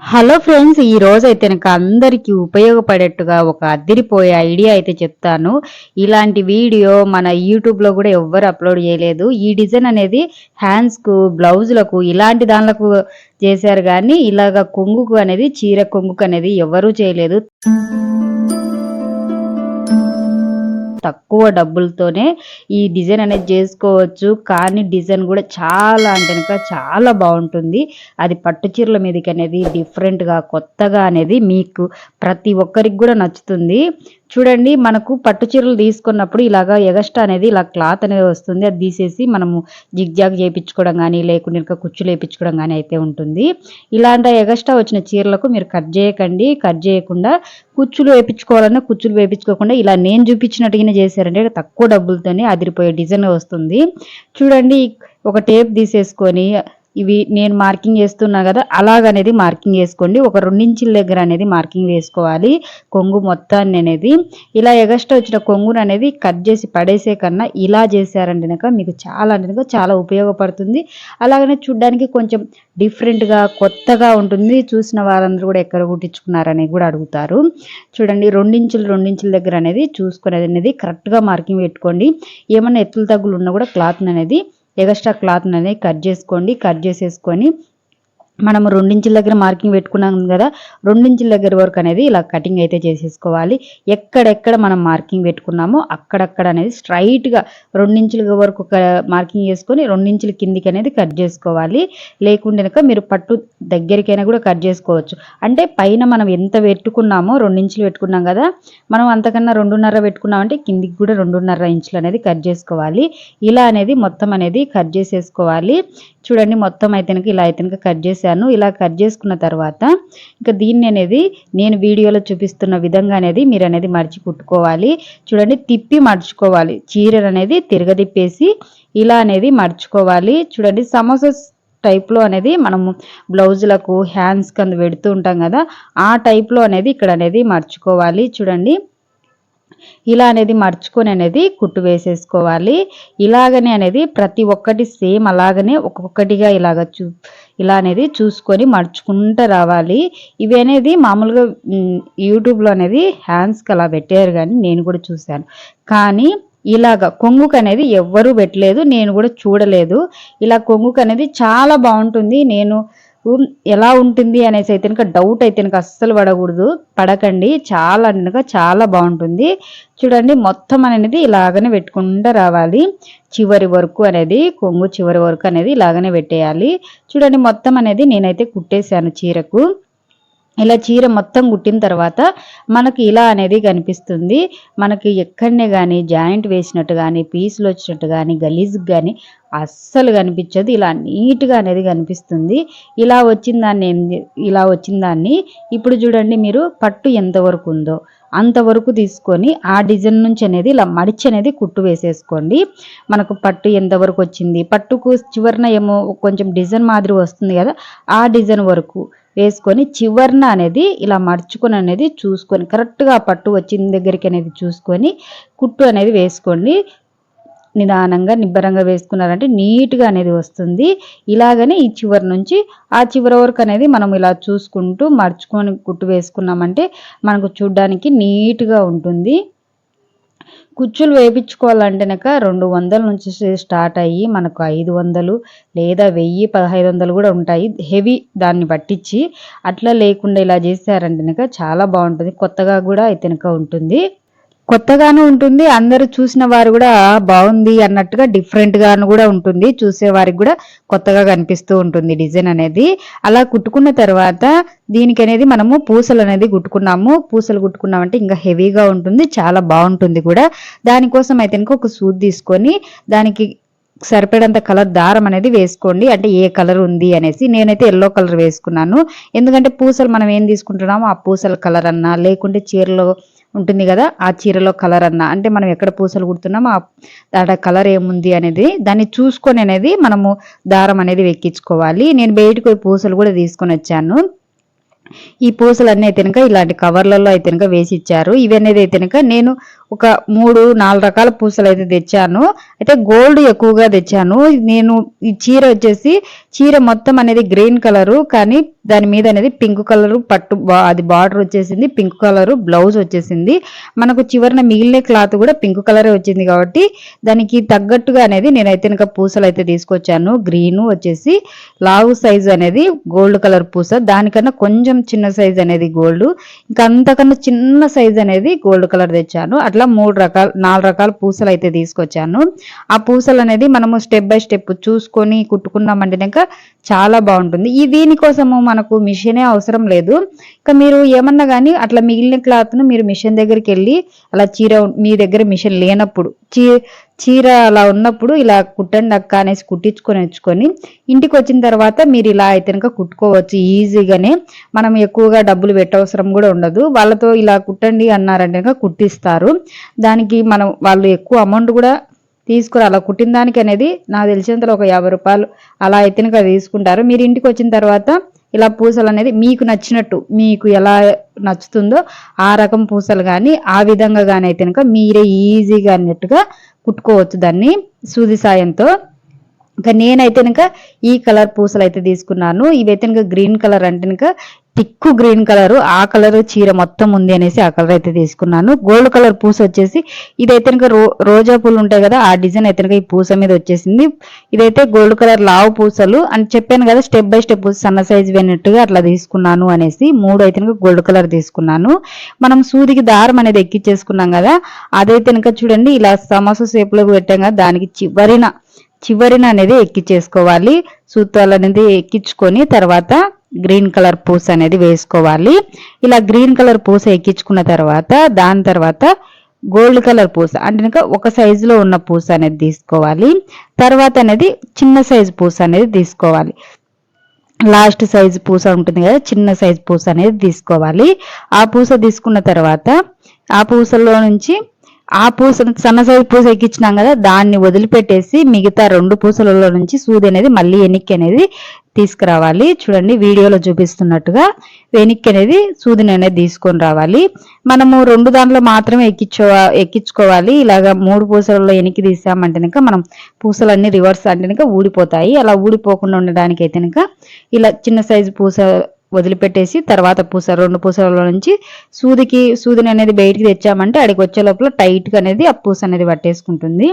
Hello friends ఈ రోజు అయితే నాకు అందరికీ ఉపయోగపడేట్టుగా ఒక అదిరిపోయే ఐడియా అయితే చెప్తాను. ఇలాంటి వీడియో మన యూట్యూబ్లో కూడా ఎవ్వరు అప్లోడ్ చేయలేదు. ఈ డిజైన్ అనేది హ్యాండ్స్కు బ్లౌజులకు ఇలాంటి దానిలకు చేశారు కానీ ఇలాగ కొంగుకు అనేది చీర కొంగుకు అనేది ఎవరూ చేయలేదు. తక్కువ డబ్బులతోనే ఈ డిజైన్ అనేది చేసుకోవచ్చు. కానీ డిజైన్ కూడా చాలా అంటే కనుక చాలా బాగుంటుంది. అది పట్టు చీరల మీదకి అనేది డిఫరెంట్గా కొత్తగా అనేది మీకు ప్రతి ఒక్కరికి కూడా నచ్చుతుంది. చూడండి మనకు పట్టు చీరలు తీసుకున్నప్పుడు ఇలాగా ఎగస్ట్రా అనేది ఇలా క్లాత్ అనేది వస్తుంది. అది తీసేసి మనము జిగ్జాగ్ చేయించుకోవడం కానీ లేకుంటే ఇంకా కుచ్చులు వేయించుకోవడం కానీ అయితే ఉంటుంది. ఇలాంటి ఎగస్ట్రా వచ్చిన చీరలకు మీరు కట్ చేయకండి. కట్ చేయకుండా కుచ్చులు వేయించుకోవాలన్నా కుచ్చులు వేయించుకోకుండా ఇలా నేను చూపించినట్టుగానే చేశారంటే తక్కువ డబ్బులతోనే అదిరిపోయే డిజైన్ వస్తుంది. చూడండి ఒక టేప్ తీసేసుకొని ఇవి నేను మార్కింగ్ చేస్తున్నా కదా అలాగనేది మార్కింగ్ వేసుకోండి ఒక రెండించుల దగ్గర అనేది మార్కింగ్ వేసుకోవాలి. కొంగు మొత్తాన్ని అనేది. ఇలా ఎగస్ట్రా వచ్చిన కొంగును అనేది కట్ చేసి పడేసే కన్నా ఇలా చేశారంటే కనుక మీకు చాలా అంటే కనుక చాలా ఉపయోగపడుతుంది. అలాగనే చూడ్డానికి కొంచెం డిఫరెంట్గా కొత్తగా ఉంటుంది. చూసిన వారందరూ కూడా ఎక్కడ కుట్టించుకున్నారని కూడా అడుగుతారు. చూడండి రెండించులు రెండించుల దగ్గర అనేది చూసుకునేది అనేది కరెక్ట్గా మార్కింగ్ పెట్టుకోండి. ఏమన్నా ఎత్తులు తగ్గులు ఉన్నా కూడా క్లాత్ అనేది ఎగస్ట్రా క్లాత్ అనేది కట్ చేసుకోండి. కట్ చేసేసుకొని మనం రెండించుల దగ్గర మార్కింగ్ పెట్టుకున్నాం కదా రెండించుల దగ్గర వరకు అనేది ఇలా కటింగ్ అయితే చేసేసుకోవాలి. ఎక్కడెక్కడ మనం మార్కింగ్ పెట్టుకున్నామో అక్కడక్కడ అనేది స్ట్రైట్గా రెండించుల వరకు మార్కింగ్ చేసుకొని రెండించుల కిందికి అనేది కట్ చేసుకోవాలి. లేకుంటే కనుక మీరు పట్టు దగ్గరికైనా కూడా కట్ చేసుకోవచ్చు. అంటే పైన మనం ఎంత పెట్టుకున్నామో రెండించులు పెట్టుకున్నాం కదా మనం అంతకన్నా రెండున్నర పెట్టుకున్నామంటే కిందికి కూడా రెండున్నర ఇంచులు అనేది కట్ చేసుకోవాలి. ఇలా అనేది మొత్తం అనేది కట్ చేసేసుకోవాలి. చూడండి మొత్తం అయితే ఇలా అయితే కట్ చేశాను. ఇలా కట్ చేసుకున్న తర్వాత ఇంకా దీన్ని అనేది నేను వీడియోలో చూపిస్తున్న విధంగా అనేది మీరు అనేది మడిచి కుట్టుకోవాలి. చూడండి తిప్పి మడుచుకోవాలి. చీర అనేది తిరగదిప్పేసి ఇలా అనేది మడుచుకోవాలి. చూడండి సమోసా టైప్లో అనేది మనము బ్లౌజులకు హ్యాండ్స్కి అందు పెడుతూ ఉంటాం కదా ఆ టైప్లో అనేది ఇక్కడ అనేది మర్చుకోవాలి చూడండి ఇలా అనేది మర్చుకొని అనేది కుట్టు వేసేసుకోవాలి. ఇలాగనే అనేది ప్రతి ఒక్కటి సేమ్ అలాగనే ఒక్కొక్కటిగా ఇలాగ చూ ఇలా అనేది చూసుకొని మర్చుకుంటూ రావాలి. ఇవి అనేది మామూలుగా యూట్యూబ్లో అనేది హ్యాండ్స్కి అలా పెట్టారు కానీ నేను కూడా చూశాను. కానీ ఇలాగ కొంగుకు అనేది ఎవ్వరూ పెట్టలేదు నేను కూడా చూడలేదు. ఇలా కొంగుకు అనేది చాలా బాగుంటుంది. నేను ఎలా ఉంటుంది అనేసి అయితే కనుక డౌట్ అయితే కనుక అస్సలు పడకూడదు. పడకండి. చాలా కనుక చాలా బాగుంటుంది. చూడండి మొత్తం అనేది ఇలాగనే పెట్టుకుంటూ రావాలి. చివరి వరకు అనేది కొంగు చివరి వరకు అనేది ఇలాగనే పెట్టేయాలి. చూడండి మొత్తం అనేది నేనైతే కుట్టేశాను చీరకు. ఇలా చీర మొత్తం కుట్టిన తర్వాత మనకి ఇలా అనేది కనిపిస్తుంది. మనకి ఎక్కడనే కానీ జాయింట్ వేసినట్టు కానీ పీసులు వచ్చినట్టు కానీ గలీజ్కి కానీ అస్సలు కనిపించదు. ఇలా నీట్గా అనేది కనిపిస్తుంది. ఇలా వచ్చిన దాన్ని ఇలా వచ్చిన దాన్ని ఇప్పుడు చూడండి మీరు పట్టు ఎంతవరకు ఉందో. అంతవరకు తీసుకొని ఆ డిజైన్ నుంచి అనేది ఇలా మడిచి అనేది కుట్టు వేసేసుకోండి. మనకు పట్టు ఎంతవరకు వచ్చింది? పట్టుకు చివరిన ఏమో కొంచెం డిజైన్ మాదిరి వస్తుంది కదా ఆ డిజైన్ వరకు. వేసుకొని చివరిన అనేది ఇలా మర్చుకొని అనేది చూసుకొని కరెక్ట్గా పట్టు వచ్చిన దగ్గరికి అనేది చూసుకొని కుట్టు అనేది వేసుకోండి. నిదానంగా నిబ్బరంగా వేసుకున్నారంటే నీట్గా అనేది వస్తుంది. ఇలాగనే ఈ చివరి నుంచి ఆ చివరి వరకు అనేది మనం ఇలా చూసుకుంటూ మర్చుకొని కుట్టు వేసుకున్నామంటే మనకు చూడ్డానికి నీట్గా ఉంటుంది. కుచ్చులు వేయించుకోవాలంటేనక రెండు వందల నుంచి స్టార్ట్ అయ్యి మనకు ఐదు వందలు లేదా వెయ్యి పదహైదు వందలు కూడా ఉంటాయి. హెవీ దాన్ని పట్టించి అట్లా లేకుండా ఇలా చేశారంటేనక చాలా బాగుంటుంది. కొత్తగా కూడా అయితేనక ఉంటుంది. కొత్తగాను ఉంటుంది అందరూ చూసిన వారు కూడా బాగుంది అన్నట్టుగా డిఫరెంట్ గాను కూడా ఉంటుంది చూసే వారికి కూడా కొత్తగా కనిపిస్తూ ఉంటుంది డిజైన్ అనేది. అలా కుట్టుకున్న తర్వాత దీనికి అనేది మనము పూసలు అనేది కుట్టుకున్నాము. పూసలు కుట్టుకున్నామంటే ఇంకా హెవీగా ఉంటుంది చాలా బాగుంటుంది కూడా. దానికోసం అయితే ఒక సూట్ తీసుకొని దానికి సరిపడంత కలర్ దారం అనేది వేసుకోండి. అంటే ఏ కలర్ ఉంది అనేసి నేనైతే ఎల్లో కలర్ వేసుకున్నాను. ఎందుకంటే పూసలు మనం ఏం తీసుకుంటున్నామో ఆ పూసల కలర్ అన్నా లేకుంటే చీరలో ఉంటుంది కదా ఆ చీరలో కలర్ అన్న. అంటే మనం ఎక్కడ పూసలు కుడుతున్నామో ఆ కలర్ ఏముంది అనేది దాన్ని చూసుకొని అనేది మనము దారం అనేది వెక్కించుకోవాలి. నేను బయటకు పోయి పూసలు కూడా తీసుకొని వచ్చాను. ఈ పూసలన్నీ అయితేనక ఇలాంటి కవర్లలో అయితేనక వేసి ఇచ్చారు. ఇవన్నీ అయితేనక నేను ఒక మూడు నాలుగు రకాల పూసలు అయితే తెచ్చాను. అయితే గోల్డ్ ఎక్కువగా తెచ్చాను. నేను ఈ చీర వచ్చేసి చీర మొత్తం అనేది గ్రీన్ కలరు కానీ దాని మీద అనేది పింక్ కలర్ పట్టు బా- అది బార్డర్ వచ్చేసింది పింక్ కలర్ బ్లౌజ్ వచ్చేసింది. మనకు చివరిన మిగిలిన క్లాత్ కూడా పింక్ కలరే వచ్చింది కాబట్టి దానికి తగ్గట్టుగా అనేది నేనైతే ఇంకా పూసలు అయితే తీసుకొచ్చాను. గ్రీన్ వచ్చేసి లావు సైజ్ అనేది గోల్డ్ కలర్ పూస. దానికన్నా కొంచెం చిన్న సైజ్ అనేది గోల్డ్. ఇంకా అంతకన్నా చిన్న సైజ్ అనేది గోల్డ్ కలర్ తెచ్చాను. అట్లా మూడు రకాల నాలుగు రకాల పూసలు అయితే తీసుకొచ్చాను. ఆ పూసలు అనేది మనము స్టెప్ బై స్టెప్ చూసుకొని కుట్టుకున్నామంటే ఇంకా చాలా బాగుంటుంది. ఈ దీనికోసము మనకు మిషనే అవసరం లేదు. ఇంకా మీరు ఏమన్నా కానీ అట్లా మిగిలిన క్లాత్ను మీరు మిషన్ దగ్గరికి వెళ్ళి అలా చీర మీ దగ్గర మిషన్ లేనప్పుడు చీ చీర అలా ఉన్నప్పుడు ఇలా కుట్టండి అక్క అనేసి కుట్టించుకొని వచ్చుకొని ఇంటికి వచ్చిన తర్వాత మీరు ఇలా అయితే కనుక కుట్టుకోవచ్చు ఈజీగానే. మనం ఎక్కువగా డబ్బులు పెట్టవసరం కూడా ఉండదు. వాళ్ళతో ఇలా కుట్టండి అన్నారంటే కనుక కుట్టిస్తారు. దానికి మనం వాళ్ళు ఎక్కువ అమౌంట్ కూడా తీసుకురా. అలా కుట్టిన దానికి అనేది నాకు తెలిసినంతలో ఒక యాభై రూపాయలు అలా అయితే తీసుకుంటారు. మీరు ఇంటికి వచ్చిన తర్వాత ఇలా పూసలు అనేది మీకు నచ్చినట్టు మీకు ఎలా నచ్చుతుందో ఆ రకం పూసలు కానీ ఆ విధంగా కానీ అయితే కనుక మీరే ఈజీగా అన్నట్టుగా కుట్టుకోవచ్చు. దాన్ని సూది సాయంతో ఇంకా నేనైతే కనుక ఈ కలర్ పూసలు అయితే తీసుకున్నాను. ఇవైతే కనుక గ్రీన్ కలర్ అంటే కనుక తిక్కు గ్రీన్ కలర్ ఆ కలర్ చీర మొత్తం ఉంది అనేసి ఆ కలర్ అయితే తీసుకున్నాను. గోల్డ్ కలర్ పూస వచ్చేసి ఇదైతే కనుక రో రోజా పూలు ఉంటాయి కదా ఆ డిజైన్ అయితే కనుక ఈ పూస మీద వచ్చేసింది. ఇదైతే గోల్డ్ కలర్ లావు పూసలు అని చెప్పాను కదా స్టెప్ బై స్టెప్ సన్న సైజ్ వినట్టుగా అట్లా తీసుకున్నాను అనేసి మూడు అయితే కనుక గోల్డ్ కలర్ తీసుకున్నాను. మనం సూదికి దారం అనేది ఎక్కిచ్చేసుకున్నాం కదా అదైతే కనుక చూడండి ఇలా సమోసా షేప్ పెట్టాం కదా దానికి చివరిన చివరిన అనేది ఎక్కించేసుకోవాలి సూత్రాలు అనేది ఎక్కించుకొని తర్వాత గ్రీన్ కలర్ పూస అనేది వేసుకోవాలి. ఇలా గ్రీన్ కలర్ పూస ఎక్కించుకున్న తర్వాత దాని తర్వాత గోల్డ్ కలర్ పూస అంటే ఒక సైజులో ఉన్న పూస అనేది తీసుకోవాలి. తర్వాత అనేది చిన్న సైజు పూస అనేది తీసుకోవాలి. లాస్ట్ సైజు పూస ఉంటుంది కదా చిన్న సైజ్ పూస అనేది తీసుకోవాలి. ఆ పూస తీసుకున్న తర్వాత ఆ పూసలో నుంచి ఆ పూస సన్న సైజు పూస ఎక్కించినాం కదా దాన్ని వదిలిపెట్టేసి మిగతా రెండు పూసలలో నుంచి సూది అనేది మళ్ళీ ఎనిక్కి అనేది తీసుకురావాలి. చూడండి వీడియోలో చూపిస్తున్నట్టుగా వెనక్కి అనేది సూదిని అనేది తీసుకొని రావాలి. మనము రెండు దాంట్లో మాత్రమే ఎక్కించో ఎక్కించుకోవాలి. ఇలాగ మూడు పూసలలో ఎనికి తీసామంటే కనుక మనం పూసలన్నీ రివర్స్ అంటే కనుక ఊడిపోతాయి. అలా ఊడిపోకుండా ఉండడానికి అయితే కనుక ఇలా చిన్న సైజు పూస వదిలిపెట్టేసి తర్వాత పూస రెండు పూసల నుంచి సూదికి సూదిని అనేది బయటికి తెచ్చామంటే అడికి వచ్చే లోపల టైట్గా అనేది ఆ పూస అనేది పట్టేసుకుంటుంది.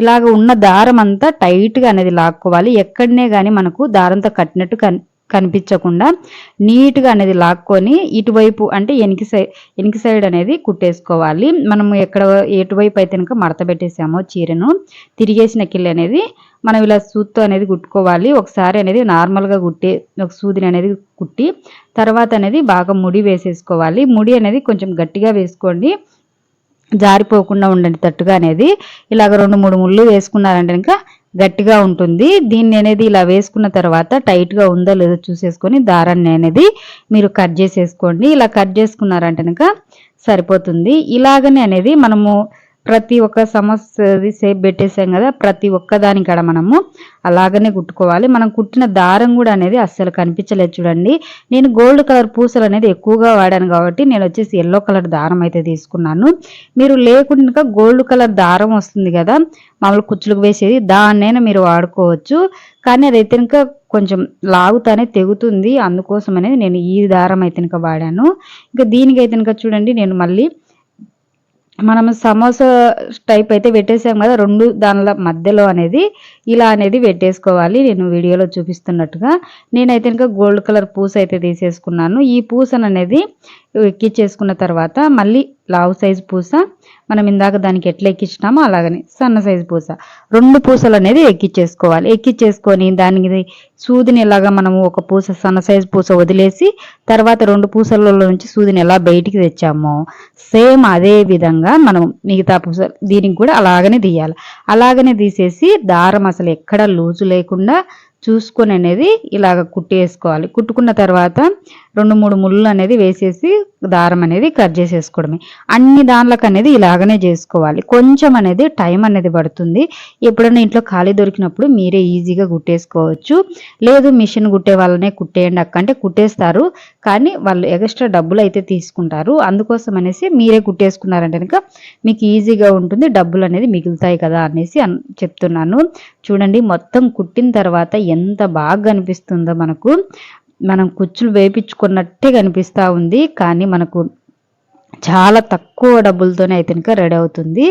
ఇలాగ ఉన్న దారం అంతా టైట్గా అనేది లాక్కోవాలి. ఎక్కడనే కానీ మనకు దారంతో కట్టినట్టు కన్ కనిపించకుండా నీట్గా అనేది లాక్కొని ఇటువైపు అంటే ఎనికి సైడ్ ఎనికి సైడ్ అనేది కుట్టేసుకోవాలి. మనము ఎక్కడ ఎటువైపు అయితే కనుక మడత పెట్టేసామో చీరను తిరిగేసిన కిళ్ళి అనేది మనం ఇలా సూత్తో అనేది కుట్టుకోవాలి. ఒకసారి అనేది నార్మల్గా కుట్టి ఒక సూదిని అనేది కుట్టి తర్వాత అనేది బాగా ముడి వేసేసుకోవాలి. ముడి అనేది కొంచెం గట్టిగా వేసుకోండి. జారిపోకుండా ఉండేటట్టుగా అనేది ఇలాగ రెండు మూడు ముళ్ళు వేసుకున్నారంటే ఇంకా గట్టిగా ఉంటుంది. దీన్ని అనేది ఇలా వేసుకున్న తర్వాత టైట్గా ఉందో లేదో చూసేసుకొని దారాన్ని అనేది మీరు కట్ చేసేసుకోండి. ఇలా కట్ చేసుకున్నారంటే కనుక సరిపోతుంది. ఇలాగనే అనేది మనము ప్రతి ఒక్క సమస్యది సేప్ పెట్టేసాం కదా ప్రతి ఒక్క దానికాడ మనము అలాగనే కుట్టుకోవాలి. మనం కుట్టిన దారం కూడా అనేది అస్సలు కనిపించలేదు చూడండి. నేను గోల్డ్ కలర్ పూసలు అనేది ఎక్కువగా వాడాను కాబట్టి నేను వచ్చేసి ఎల్లో కలర్ దారం అయితే తీసుకున్నాను. మీరు లేకుండా గోల్డ్ కలర్ దారం వస్తుంది కదా మామూలు కుచ్చులకు వేసేది దాన్నైనా మీరు వాడుకోవచ్చు. కానీ అదైతే ఇంకా కొంచెం లాగుతానే తెగుతుంది. అందుకోసం అనేది నేను ఈ దారం అయితే ఇంకా వాడాను. ఇంకా దీనికైతే ఇంకా చూడండి నేను మళ్ళీ మనం సమోసా టైప్ అయితే పెట్టేసాం కదా రెండు దానిల మధ్యలో అనేది ఇలా అనేది పెట్టేసుకోవాలి. నేను వీడియోలో చూపిస్తున్నట్టుగా. నేనైతే ఇంకా గోల్డ్ కలర్ పూస అయితే తీసేసుకున్నాను. ఈ పూసను అనేది ఎక్కించేసుకున్న తర్వాత మళ్ళీ లావు సైజు పూస మనం ఇందాక దానికి ఎట్లా ఎక్కించినామో అలాగనే సన్న సైజు పూస. రెండు పూసలు అనేది ఎక్కించేసుకోవాలి ఎక్కించేసుకొని దానికి సూదిని ఎలాగా మనము ఒక పూస సన్న సైజు పూస వదిలేసి తర్వాత రెండు పూసలలో నుంచి సూదిని ఎలా బయటికి తెచ్చామో సేమ్ అదే విధంగా మనం మిగతా పూస దీనికి కూడా అలాగనే తీయాలి. అలాగనే తీసేసి దారం అసలు ఎక్కడ లూజు లేకుండా చూసుకొని అనేది ఇలాగ కుట్టేసుకోవాలి. కుట్టుకున్న తర్వాత రెండు మూడు ముళ్ళు అనేది వేసేసి దారం అనేది కట్ చేసేసుకోవడమే. అన్ని దానిలకు అనేది ఇలాగనే చేసుకోవాలి. కొంచెం అనేది టైం అనేది పడుతుంది. ఎప్పుడైనా ఇంట్లో ఖాళీ దొరికినప్పుడు మీరే ఈజీగా కుట్టేసుకోవచ్చు. లేదు మిషన్ కుట్టే వాళ్ళనే కుట్టేయండి అక్క అంటే కుట్టేస్తారు. కానీ వాళ్ళు ఎక్స్ట్రా డబ్బులు అయితే తీసుకుంటారు. అందుకోసం అనేసి మీరే కుట్టేసుకున్నారంటే కనుక మీకు ఈజీగా ఉంటుంది. డబ్బులు అనేది మిగులుతాయి కదా అనేసి చెప్తున్నాను. చూడండి మొత్తం కుట్టిన తర్వాత ఎంత బాగా కనిపిస్తుందో మనకు. మనం కుచ్చులు వేపించుకున్నట్టే కనిపిస్తూ ఉంది కానీ మనకు చాలా తక్కువ డబ్బులతోనే అయితే కనుక రెడీ అవుతుంది.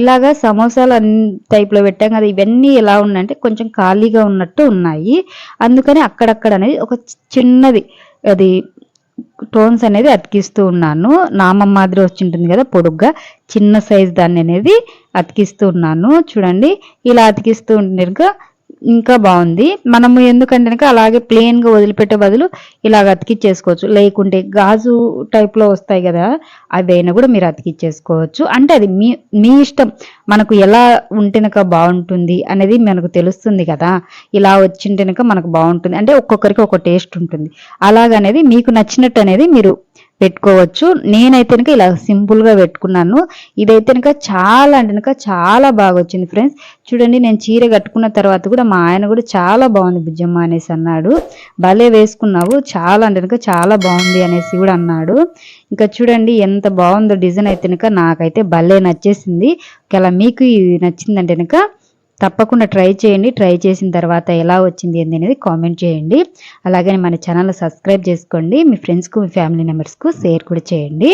ఇలాగా సమోసాలు అన్ని టైప్లో పెట్టాం కదా ఇవన్నీ ఎలా ఉన్నాయంటే కొంచెం ఖాళీగా ఉన్నట్టు ఉన్నాయి. అందుకని అక్కడక్కడ అనేది ఒక చిన్నది అది టోన్స్ అనేది అతికిస్తూ ఉన్నాను. నామం మాదిరి వచ్చి ఉంటుంది కదా పొడుగ్గా చిన్న సైజ్ దాన్ని అనేది అతికిస్తూ ఉన్నాను. చూడండి ఇలా అతికిస్తూ ఉంటే కనుక ఇంకా బాగుంది. మనము ఎందుకంటే కనుక అలాగే ప్లెయిన్గా వదిలిపెట్టే బదులు ఇలాగ అతికిచ్చేసుకోవచ్చు. లేకుంటే గాజు టైప్లో వస్తాయి కదా అవైనా కూడా మీరు అతికిచ్చేసుకోవచ్చు. అంటే అది మీ మీ ఇష్టం. మనకు ఎలా ఉంటేనక బాగుంటుంది అనేది మనకు తెలుస్తుంది కదా. ఇలా వచ్చింటేనక మనకు బాగుంటుంది. అంటే ఒక్కొక్కరికి ఒక టేస్ట్ ఉంటుంది. అలాగనేది మీకు నచ్చినట్టు అనేది మీరు పెట్టుకోవచ్చు. నేనైతే కనుక ఇలా సింపుల్గా పెట్టుకున్నాను. ఇదైతే కనుక చాలా అంటే కనుక చాలా బాగా వచ్చింది ఫ్రెండ్స్. చూడండి నేను చీర కట్టుకున్న తర్వాత కూడా మా ఆయన కూడా చాలా బాగుంది బుజ్జమ్మ అనేసి అన్నాడు. భలే వేసుకున్నావు చాలా అంటే కనుక చాలా బాగుంది అనేసి కూడా అన్నాడు. ఇంకా చూడండి ఎంత బాగుందో డిజైన్ అయితే కనుక నాకైతే భలే నచ్చేసింది. ఒకవేళ మీకు ఇది నచ్చిందంటే కనుక తప్పకుండా ట్రై చేయండి. ట్రై చేసిన తర్వాత ఎలా వచ్చింది ఏంది అనేది కామెంట్ చేయండి. అలాగే మన ఛానల్ సబ్స్క్రైబ్ చేసుకోండి. మీ ఫ్రెండ్స్కు మీ ఫ్యామిలీ మెంబర్స్కు షేర్ కూడా చేయండి.